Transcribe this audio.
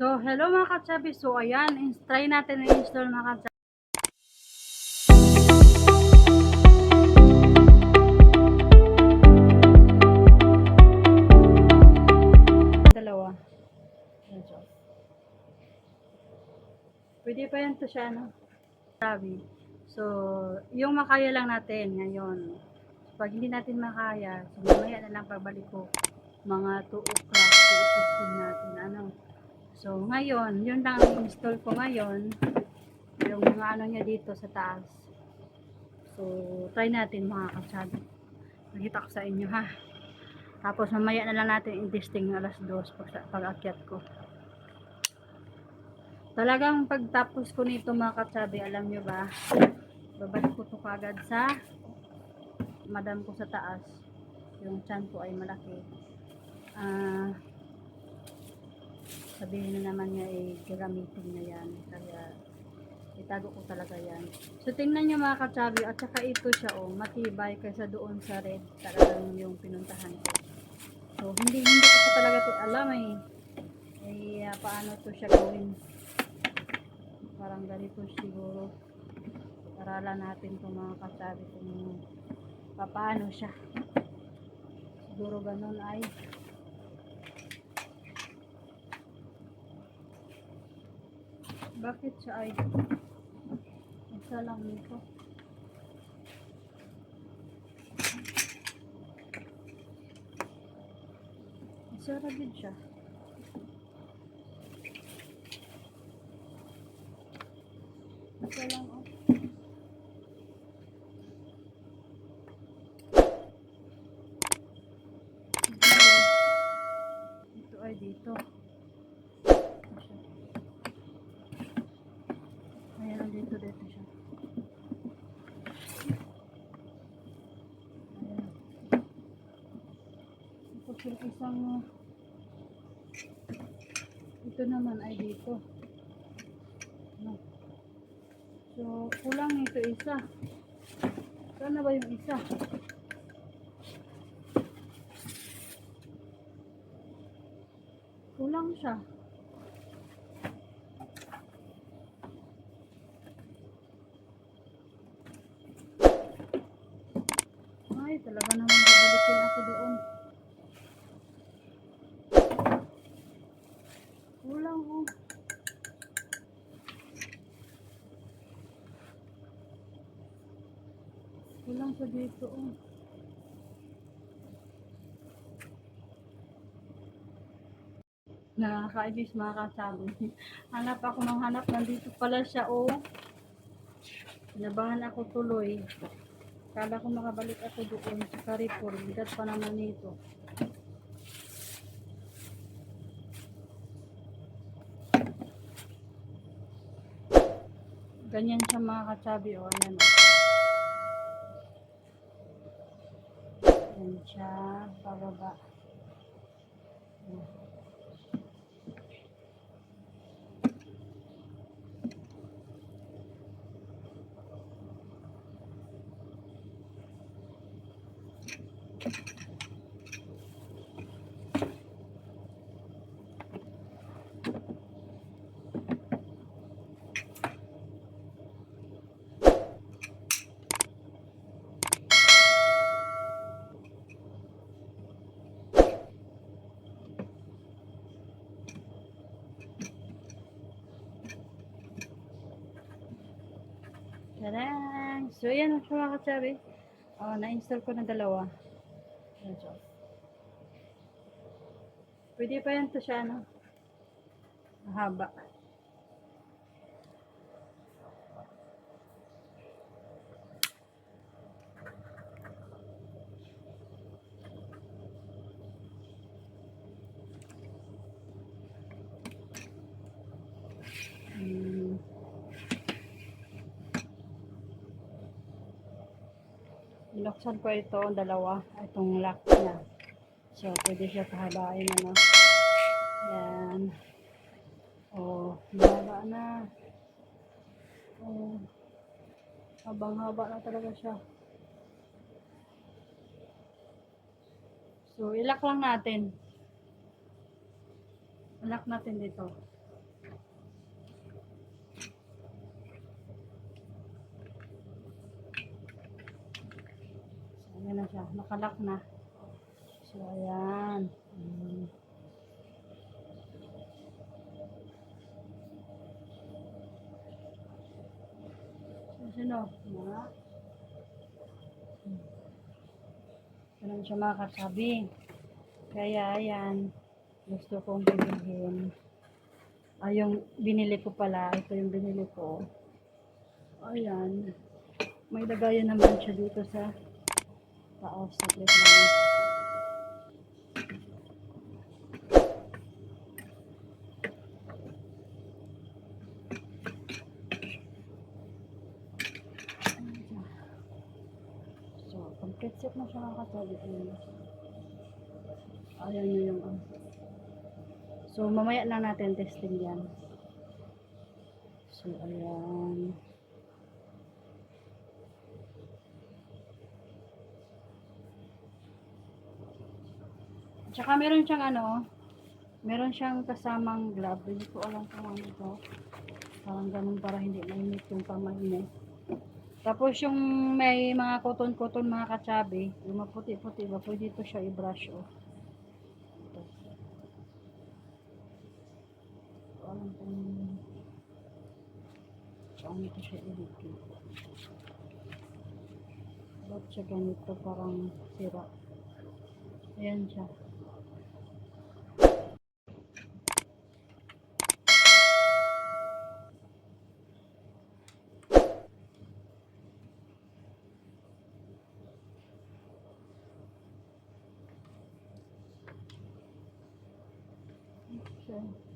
So, hello mga katsabi. So, ayan, try natin i-install mga katsabi. Dalawa. Pwede pa yan to siya, no? Sabi. So, yung makaya lang natin ngayon. Pag hindi natin makaya, so mamaya na lang pagbalik ko mga 2 o'clock so i-testing natin ano. So ngayon, yun lang ang install ko ngayon. Yung mga ano niya dito sa taas. So try natin mga katsado. Nakita ko sa inyo ha. Tapos mamaya na lang natin i-testing alas 2 pag, pag akyat ko. Talagang pagtapos ko nito mga katsabi, alam nyo ba, babalik ko to kagad sa madam ko sa taas. Yung chan ko ay malaki. Ah, sabihin na naman niya ay gagamitin na yan. Kaya itago ko talaga yan. So tingnan niyo mga katsabi at saka ito siya oh, matibay kaysa doon sa red talagang yung pinuntahan ko. So hindi hindi ko pa talaga to alam eh. Eh ah, paano to siya gawin. Parang ganito siguro. Aralan natin to mga katsabi kung paano siya. Siguro ganun ay bakit siya ay isa lang nito isa din siya. Isa lang oh. Ito ay dito Ito siya. Ayan, dito, dito siya. Ayan. Tapos yung isang, ito naman ay dito. No. So, kulang nito isa. Saan na ba yung isa? Kulang siya. Ay, talaga naman babalikin ako doon. Kulang oh. Kulang sa dito oh. Nakakaibis mga kasabi. hanap ako ng hanap. Nandito pala siya oh. Nabangan ako tuloy. Kala ko makabalik ako doon sa Carrefour. Bigat pa naman nito. Ganyan siya mga katsabi. O, ayan. Ayan siya. Pababa. Ayan. Tarang! So, yan mga katsabi. Oh, na-install ko na dalawa. Siya. Pwede pa yan to siya, no? Mahaba. Hmm. Binuksan ko ito, ang dalawa, itong lock niya. So, pwede siya pahabain, ano. Yan. Oh, mahaba na. Oh, habang-haba na talaga siya. So, ilak lang natin. Ilak natin dito. Yan na siya. Nakalak na. So, ayan. Mm. So, sino? Na? Hmm. Ganun siya mga kasabi. Kaya, ayan. Gusto kong bilhin. Ah, yung binili ko pala. Ito yung binili ko. Ayan. May lagayan naman siya dito sa taas. Saglit lang. So, complete set na siya kakatabi. Ayan nyo yung ano. So, mamaya na natin testing yan. So, ayan. Tsaka meron siyang ano, meron siyang kasamang glove. Hindi ko alam kung ano ito. Parang ganun para hindi mainit yung pamainit. Tapos yung may mga cotton-cotton mga katsabi, yung maputi-puti ba, pwede ito siya i-brush off. Ito. Ito alam kung paano ito siya i-liquid. Ba't siya ganito parang sira? Ayan siya. Okay.